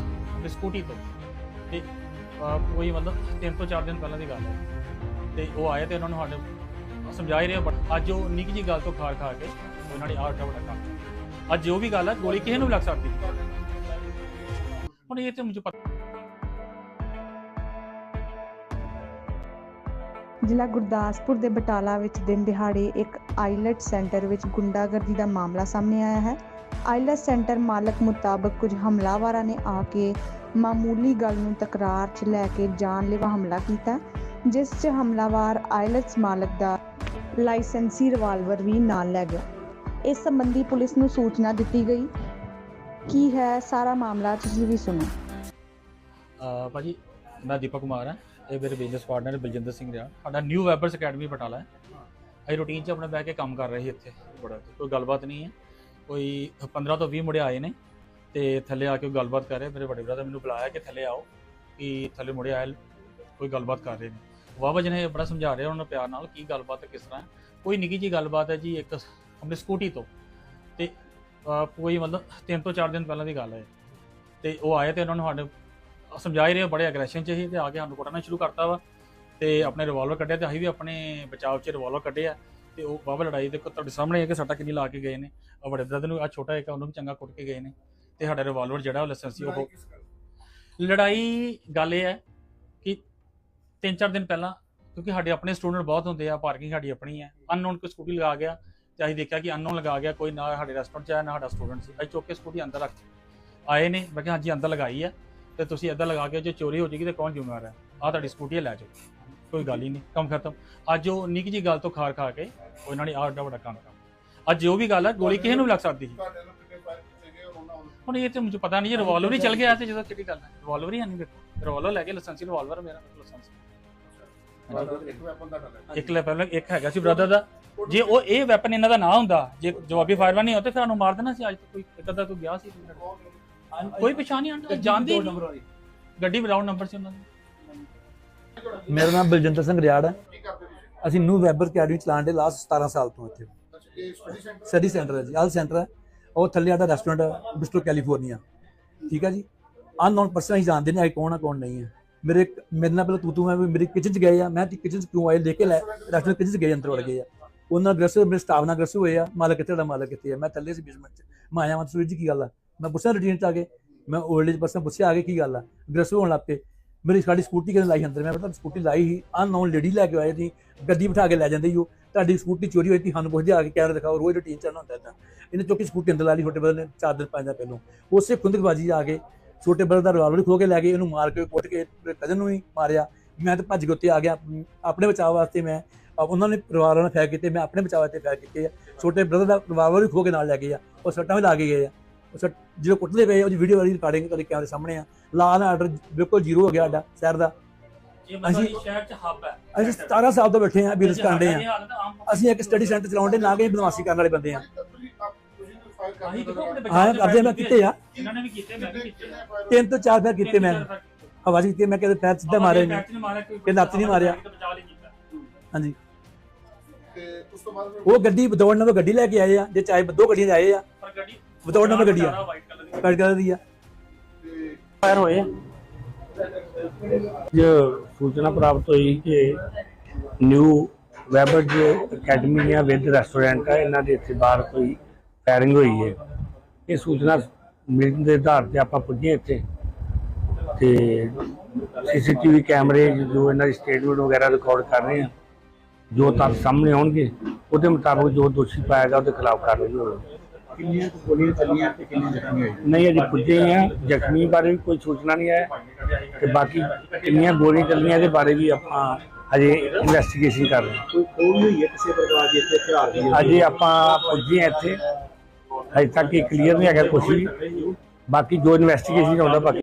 ਆਪਣੀ ਸਕੂਟੀ ਤੋਂ। ਤੇ ਅਹ, ਕੋਈ ਮਤਲਬ ਤਿੰਨ ਤੋਂ ਚਾਰ ਦਿਨ ਪਹਿਲਾਂ ਦੀ ਗੱਲ ਹੈ। ਤੇ ਉਹ ਆਏ ਤੇ ਉਹਨਾਂ ਨੂੰ ਸਾਡੇ ਸਮਝਾ ਹੀ ਰਹੇ ਬਟ ਅੱਜ ਉਹ ਨਿੱਕੀ ਜੀ ਗੱਲ ਤੋਂ ਖਾਰ ਖਾ ਕੇ ਉਹਨਾਂ ਨੇ ਆਹ ਵੱਡਾ ਕੰਮ ਅੱਜ ਜੋ ਵੀ ਗੱਲ ਹੈ ਗੋਲੀ ਕਿਸੇ ਨੂੰ ਵੀ ਲੱਗ ਸਕਦੀ। ਹੁਣ ਇਹ ਤੇ ਮੈਨੂੰ ਪਤਾ ਜ਼ਿਲ੍ਹਾ ਗੁਰਦਾਸਪੁਰ ਦੇ ਬਟਾਲਾ ਵਿੱਚ ਦਿਨ ਦਿਹਾੜੇ ਇੱਕ ਆਈਲੈਟ ਸੈਂਟਰ ਵਿੱਚ ਗੁੰਡਾਗਰਦੀ ਦਾ ਮਾਮਲਾ ਸਾਹਮਣੇ ਆਇਆ ਹੈ। ਆਈਲੈਟ ਸੈਂਟਰ ਮਾਲਕ ਮੁਤਾਬਕ ਕੁਝ ਹਮਲਾਵਰਾਂ ਨੇ ਆ ਕੇ ਮਾਮੂਲੀ ਗੱਲ ਨੂੰ ਤਕਰਾਰ 'ਚ ਲੈ ਕੇ ਜਾਨਲੇਵਾ ਹਮਲਾ ਕੀਤਾ, ਜਿਸ 'ਚ ਹਮਲਾਵਰ ਆਈਲੈਟਸ ਮਾਲਕ ਦਾ ਲਾਇਸੈਂਸੀ ਰਿਵਾਲਵਰ ਵੀ ਨਾਲ ਲੈ ਗਿਆ। ਇਸ ਸੰਬੰਧੀ ਪੁਲਿਸ ਨੂੰ ਸੂਚਨਾ ਦਿੱਤੀ ਗਈ। ਕੀ ਹੈ? ਸਾਰਾ ਮਾਮਲਾ ਤੁਸੀਂ ਵੀ ਸੁਣੋ। ਅਹ ਭਾਜੀ, ਮੈਂ ਦੀਪਕ ਕੁਮਾਰ ਹਾਂ। ਇਹ ਮੇਰੇ ਬਿਜ਼ਨਸ ਪਾਰਟਨਰ ਬਲਜਿੰਦਰ ਸਿੰਘ ਰਿਆ ਸਾਡਾ ਨਿਊ ਵੈਬਰਸ ਅਕੈਡਮੀ ਬਟਾਲਾ ਹੈ। ਅਸੀਂ ਰੂਟੀਨ 'ਚ ਆਪਣੇ ਬਹਿ ਕੇ ਕੰਮ ਕਰ ਰਹੇ ਸੀ ਇੱਥੇ। ਬੜਾ ਕੋਈ ਗੱਲਬਾਤ ਨਹੀਂ ਹੈ। ਕੋਈ 15 ਤੋਂ 20 ਮੁੰਡੇ ਆਏ ਨੇ ਤੇ ਥੱਲੇ ਆ ਕੇ ਕੋਈ ਗੱਲਬਾਤ ਕਰ ਰਹੇ। ਮੇਰੇ ਵੱਡੇ ਭਰਾ ਬ੍ਰਦਰ ਮੈਨੂੰ ਬੁਲਾਇਆ ਕਿ ਥੱਲੇ ਆਓ ਕਿ ਥੱਲੇ ਮੁੰਡੇ ਆਏ ਕੋਈ ਗੱਲਬਾਤ ਕਰ ਰਹੇ ਨੇ। ਵਾਵਾ ਜੀ ਨੇ ਬੜਾ ਸਮਝਾ ਰਿਹਾ ਉਹਨਾਂ ਨੂੰ ਪਿਆਰ ਨਾਲ ਕੀ ਗੱਲਬਾਤ ਹੈ, ਕਿਸ ਤਰ੍ਹਾਂ ਕੋਈ ਨਿੱਕੀ ਜੀ ਗੱਲਬਾਤ ਹੈ ਜੀ ਇੱਕ ਆਪਣੀ ਸਕੂਟੀ ਤੋਂ। ਤੇ ਕੋਈ ਮਤਲਬ ਤਿੰਨ ਤੋਂ ਚਾਰ ਦਿਨ ਪਹਿਲਾਂ ਦੀ ਗੱਲ ਹੈ। ਤੇ ਉਹ ਆਏ ਤੇ ਉਹਨਾਂ ਨੂੰ ਸਾਡੇ ਸਮਝਾ ਹੀ ਰਹੇ ਬੜੇ ਐਗਰੈਸ਼ਨ ਚ ਸੀ ਤੇ ਆ ਕੇ ਸਾਨੂੰ ਕੁੱਟਣਾ ਸ਼ੁਰੂ ਕਰਤਾ ਵਾ। ਤੇ ਆਪਣੇ ਰਿਵਾਲਵਰ ਕੱਢਿਆ ਤੇ ਅਸੀਂ ਵੀ ਆਪਣੇ ਬਚਾਅ ਚ ਰਿਵਾਲਵਰ ਕੱਢਿਆ। ਤੇ ਉਹ ਬਾਬਾ ਲੜਾਈ ਦੇ ਤੁਹਾਡੇ ਸਾਹਮਣੇ ਹੈ ਕਿ ਸੱਟਾ ਕਿੰਨੀ ਲਾ ਕੇ ਗਏ ਨੇ। ਆ ਵੱਡੇ ਬ੍ਰਦਰ ਨੂੰ ਆ ਛੋਟਾ ਇੱਕ ਆ, ਉਹਨੂੰ ਵੀ ਚੰਗਾ ਕੁੱਟ ਕੇ ਗਏ ਨੇ। ਤੇ ਸਾਡਾ ਰਿਵਾਲਵਰ ਜਿਹੜਾ ਉਹ ਲਾਇਸੈਂਸੀ ਉਹ ਲੜਾਈ ਗੱਲ ਇਹ ਹੈ ਕਿ ਤਿੰਨ ਚਾਰ ਦਿਨ ਪਹਿਲਾਂ ਕਿਉਂਕਿ ਸਾਡੇ ਆਪਣੇ ਸਟੂਡੈਂਟ ਬਹੁਤ ਹੁੰਦੇ ਆ ਪਾਰਕਿੰਗ ਸਾਡੀ ਆਪਣੀ ਹੈ। ਅਨਨੋਨ ਕੋਈ ਸਕੂਟੀ ਲਗਾ ਗਿਆ ਤੇ ਅਸੀਂ ਦੇਖਿਆ ਕਿ ਅਨਨੋਨ ਲਗਾ ਗਿਆ ਕੋਈ ਨਾ ਸਾਡੇ ਰੈਸਟੋਰੈਂਟ ਚ ਆਇਆ ਨਾ ਸਾਡਾ ਸਟੂਡੈਂਟ ਸੀ। ਅਸੀਂ ਚੁੱਕ ਕੇ ਸਕੂਟੀ ਅੰਦਰ ਰੱਖ ਆਏ ਨੇ ਮੈਂ ਕਿਹਾ ਹਾਂਜੀ ਅੰਦਰ ਲਗਾਈ ਹੈ ਤੇ ਤੁਸੀਂ ਇੱਦਾਂ ਲਗਾ ਕੇ ਜੇ ਚੋਰੀ ਹੋ ਜੇਗੀ ਤੇ ਕੌਣ ਜ਼ਿੰਮੇਵਾਰ ਹੈ? ਆ ਤੁਹਾਡੀ ਸਕੂਟੀ ਲੈ ਜਾਓ। ਕੋਈ ਗੱਲ ਹੀ ਨਹੀਂ ਕੰਮ ਖਤਮ। ਅੱਜ ਉਹ ਨਿੱਕੀ ਜੀ ਗੱਲ ਤੋਂ ਖਾਰ ਖਾ ਕੇ ਉਹ ਇਹਨਾਂ ਨੇ ਆਹ ਏਡਾ ਵੱਡਾ ਕੰਮ ਕੀਤਾ। ਅੱਜ ਜੋ ਵੀ ਗੱਲ ਹੈ ਗੋਲੀ ਕਿਸੇ ਨੂੰ ਵੀ ਲੱਗ ਸਕਦੀ ਸੀ। ਹੁਣ ਇਹ ਤੇ ਮੈਨੂੰ ਪਤਾ ਨਹੀਂ ਜੇ ਰਿਵਾਲਵਰ ਹੀ ਚੱਲ ਗਿਆ ਤੇ ਜਦੋਂ ਕਿਹੜੀ ਗੱਲ ਹੈ ਰਿਵਾਲਵਰ ਹੀ ਨਹੀਂ ਦੇਖੋ ਰਿਵਾਲਵਰ ਲੈ ਕੇ ਲਾਇਸੈਂਸੀ ਰਿਵਾਲਵਰ ਮੇਰਾ ਲਾਇਸੈਂਸ ਇੱਕ ਲੈ ਪਹਿਲਾਂ ਇੱਕ ਹੈਗਾ ਸੀ ਬ੍ਰਦਰ ਦਾ। ਜੇ ਉਹ ਇਹ ਵੈਪਨ ਇਹਨਾਂ ਦਾ ਨਾ ਹੁੰਦਾ ਜੇ ਜਵਾਬੀ ਫਾਇਰ ਨਹੀਂ ਹੁੰਦਾ ਫਿਰ ਸਾਨੂੰ ਮਾਰ ਦੇਣਾ ਸੀ ਅੱਜ ਤੱਕ ਕੋਈ ਇੱਕ ਅੱਧਾ ਕੋਈ ਗਿਆ ਸੀ। ਕੋਈ ਪਛਾਣ ਨਹੀਂ ਆਂਦਾ ਹੀ ਨਹੀਂ। ਗੱਡੀ ਵਿਦਾਊਟ ਨੰਬਰ ਸੀ ਉਹਨਾਂ ਦੀ। ਮੇਰਾ ਨਾਮ ਬਲਜਿੰਦਰ ਸਿੰਘ ਰਿਆੜ ਹੈ। ਅਸੀਂ ਨਿਊ ਵੈਬਰ ਅਕੈਡਮੀ ਚਲਾਉਣ ਦੇ ਲਾਸਟ 17 ਸਾਲ ਤੋਂ ਇੱਥੇ। ਸਟੱਡੀ ਸੈਂਟਰ ਹੈ ਜੀ ਆਲ ਸੈਂਟਰ ਹੈ। ਉਹ ਥੱਲੇ ਸਾਡਾ ਰੈਸਟੋਰੈਂਟ ਬਿਸਟੋ ਕੈਲੀਫੋਰਨੀਆ ਠੀਕ ਹੈ ਜੀ? ਅਨਨੋਨ ਪਰਸਨ ਹੀ ਜਾਣਦੇ ਨੇ ਆਈ ਕੌਣ ਆ ਕੌਣ ਨਹੀਂ ਹੈ। ਮੇਰੇ ਮੇਰੇ ਨਾਲ ਪਹਿਲਾਂ ਤੂੰ ਤੂੰ ਮੈਂ ਵੀ ਮੇਰੀ ਕਿਚਨ ਚ ਗਏ ਆ। ਮੈਂ ਕਿਚਨ ਚ ਕਿਉਂ ਆਏ? ਲੈ ਕੇ ਲੈ। ਰੈਸਟੋਰੈਂਟ ਕਿਚਨ ਚ ਗਏ ਅੰਦਰ ਵੜ ਗਏ ਆ। ਉਹਨਾਂ ਅਗਰੈਸਿਵ ਮੇਰੇ ਸਟਾਫ ਨਾਲ ਅਗਰੈਸਿਵ ਹੋਏ ਆ। ਮਾਲਕ ਕਿੱਥੇ ਦਾ ਮਾਲਕ ਕਿੱਥੇ ਆ। ਮੈਂ ਥੱਲੇ ਸੀ ਬੇਸਮੈਂਟ ਚ। ਮੈਂ ਆਇਆ ਮੈਂ ਸੂਰਜ ਜੀ ਕੀ ਗੱਲ ਆ? ਮੈਂ ਪੁੱਛਿਆ ਰੂਟੀਨ ਚ ਆ ਕੇ? ਮੈਂ 올ਡ ਏਜ ਪਰਸਨ ਪੁੱਛਿਆ ਆ ਕੇ ਕੀ ਗੱਲ ਆ? ਅਗਰੈਸਿਵ ਹੋਣ ਲੱਗ ਪਏ। ਮੇਰੀ ਸਾਡੀ ਸਕੂਟੀ ਕਿਹਨੇ ਲਾਈ ਅੰਦਰ? ਮੈਂ ਪਤਾ ਸਕੂਟੀ ਲਾਈ ਸੀ ਅਨਨੋਨ ਲੇਡੀ ਲੈ ਕੇ ਆਏ ਸੀ, ਗੱਡੀ ਬਿਠਾ ਕੇ ਲੈ ਜਾਂਦੇ ਸੀ ਉਹ। ਤੁਹਾਡੀ ਸਕੂਟੀ ਚੋਰੀ ਹੋਈ ਸੀ, ਸਾਨੂੰ ਪੁੱਛਦੇ ਆ ਕੇ ਕੈਮਰਾ ਦਿਖਾਓ, ਰੋਜ਼ ਰੂਟੀਨ ਚੱਲਣਾ ਹੁੰਦਾ ਤਾਂ ਇਹਨੇ ਚੁੱਕੀ ਸਕੂਟੀ ਅੰਦਰ ਲਾ ਲਈ, ਛੋਟੇ ਬਦਲ ਨੇ ਚਾਰ ਦਿਨ ਪੰਜ ਦਿਨ ਪਹਿਲੋਂ। ਉਸੇ ਖੁੰਦਕਬਾਜੀ ਆ ਕੇ, ਛੋਟੇ ਬਦਲ ਦਾ ਰਿਵਾਲਵਰ ਖੋ ਕੇ ਲੈ ਗਏ, ਇਹਨੂੰ ਮਾਰ ਕੇ, ਕੁੱਟ ਕੇ ਕਜ਼ਨ ਨੂੰ ਹੀ ਮਾਰਿਆ। ਮੈਂ ਤਾਂ ਭੱਜ ਕੇ ਉੱਤੇ ਆ ਗਿਆ ਆਪਣੇ ਬਚਾਅ ਵਾਸਤੇ ਮੈਂ ਉਹਨਾਂ ਨੇ ਰਿਵਾਲਵਰ ਨਾਲ ਫੈਰ ਕੀਤੇ, ਮੈਂ ਆਪਣੇ ਬਚਾਅ ਵਾਸਤੇ ਫੈਰ ਕੀਤੇ ਆ। ਛੋਟੇ ਬ੍ਰਦਰ ਦਾ ਰਿਵਾਲਵਰ ਵੀ ਖੋ ਕੇ ਨਾਲ ਲੈ ਗਏ ਆ, ਉਹ ਸੱਟਾਂ ਵੀ ਲਾ ਕੇ ਗਏ ਆ। ਸੱਟ ਜਦੋਂ ਕੁੱਟਦੇ ਪਏ ਉਹਦੀ ਵੀਡੀਓ ਵਾਲੀ ਰਿਕਾਰਡਿੰਗ ਤੁਹਾਡੇ ਕੈਮਰੇ ਸਾਹਮਣੇ ਆ। ਲਾ ਨਾ ਆਰਡਰ ਬਿਲਕੁਲ ਜ਼ੀਰੋ ਹੋ ਗਿਆ ਸਾਡਾ ਸ਼ਹਿਰ ਦਾ। ਇਹ ਮਤਲਬ ਅਸੀਂ- ਸ਼ਹਿਰ ਚ ਹੱਬ ਹੈ। ਅਸੀਂ 17 ਸਾਲ ਤੋਂ ਬੈਠੇ ਆ ਬਿਜ਼ਨਸ ਕਰਨ ਦੇ ਇਹ ਆ ਹਾਲਤ ਆਮ ਅਸੀਂ ਇੱਕ ਸਟੱਡੀ ਸੈਂਟਰ ਚਲਾਉਂਦੇ ਨਾ ਕਿ ਬਦਮਾਸ਼ੀ ਕਰਨ ਵਾਲੇ ਬੰਦੇ ਆ ਦੇਖੋ ਆਪਣੇ ਹਾਂ ਕਰਦੇ ਮੈਂ ਕੀਤੇ ਆ। ਇਹਨਾਂ ਨੇ ਵੀ ਕੀਤੇ ਮੈਂ ਵੀ ਕੀਤੇ। ਤਿੰਨ ਤੋਂ ਚਾਰ ਫੇਰ ਕੀਤੇ ਮੈਂ। ਹਵਾ ਚ ਕੀਤੇ ਮੈਂ ਕਿਤੇ ਪੈਰ ਸਿੱਧਾ ਮਾਰੇ ਨੇ ਕਿ ਲੱਤ ਨਹੀਂ ਮਾਰਿਆ। ਹਾਂਜੀ। ਉਸ ਤੋਂ ਬਾਅਦ ਉਹ ਗੱਡੀ ਬਦੌੜ ਨਾਲ ਗੱਡੀ ਲੈ ਕੇ ਆਏ ਆ ਜੇ ਚਾਹੇ ਦੋ ਗੱਡੀਆਂ 'ਚ ਆਏ ਆ। ਪਰ ਗੱਡੀ ਵਿਦਆਊਟ ਨੰਬਰ ਗੱਡੀ ਆ। ਵਾਈਟ ਕਲਰ ਦੀ ਆ। ਫਾਇਰ ਹੋਏ ਆ। ਜੋ ਸੂਚਨਾ ਪ੍ਰਾਪਤ ਹੋਈ ਕਿ ਨਿਊ ਵੈਬਰਜ ਅਕੈਡਮੀ ਜਾਂ ਵਿਦ ਰੈਸਟੋਰੈਂਟ ਹੈ ਇਹਨਾਂ ਦੇ ਇੱਥੇ ਬਾਹਰ ਕੋਈ ਫਾਇਰਿੰਗ ਹੋਈ ਹੈ। ਇਹ ਸੂਚਨਾ ਮਿਲਣ ਦੇ ਆਧਾਰ ਤੇ ਆਪਾਂ ਪੁੱਜੇ ਇੱਥੇ। ਤੇ ਸੀਸੀਟੀਵੀ ਕੈਮਰੇ ਜੋ ਇਹਨਾਂ ਦੀ ਸਟੇਟਮੈਂਟ ਵਗੈਰਾ ਰਿਕਾਰਡ ਕਰ ਰਹੇ ਆ ਜੋ ਤੱਥ ਸਾਹਮਣੇ ਆਉਣਗੇ ਉਹਦੇ ਮੁਤਾਬਕ ਜੋ ਦੋਸ਼ੀ ਪਾਏਗਾ ਉਹਦੇ ਖਿਲਾਫ ਕਾਰਵਾਈ ਹੋਵੇਗੀ। ਕਿੰਨੀਆਂ ਕੁ ਗੋਲੀਆਂ ਚੱਲੀਆਂ ਤੇ ਕਿੰਨੇ ਜ਼ਖਮੀ ਹੋਏ ਨਹੀਂ ਅਜੇ ਪੁੱਜੇ ਹੀ ਆ। ਜ਼ਖਮੀ ਬਾਰੇ ਵੀ ਕੋਈ ਸੂਚਨਾ ਨਹੀਂ ਹੈ ਤੇ ਬਾਕੀ ਕਿੰਨੀਆਂ ਗੋਲੀਆਂ ਚੱਲੀਆਂ ਇਹਦੇ ਬਾਰੇ ਵੀ ਆਪਾਂ ਹਜੇ ਇਨਵੈਸਟੀਗੇਸ਼ਨ ਕਰ ਰਹੇ ਹਾਂ। ਕੋਈ ਖੋਲ ਹੋਈ ਹੈ ਕਿਸੇ ਪ੍ਰਕਾਰ ਦੀ ਇੱਥੇ ਹਥਿਆਰ ਦੀ ਅਜੇ ਆਪਾਂ ਪੁੱਜੇ ਹਾਂ ਇੱਥੇ। ਹਜੇ ਤੱਕ ਇਹ ਕਲੀਅਰ ਨਹੀਂ ਹੈਗਾ ਕੁਝ ਵੀ। ਬਾਕੀ ਜੋ ਇਨਵੈਸਟੀਗੇਸ਼ਨ ਆਉਂਦਾ ਬਾਕੀ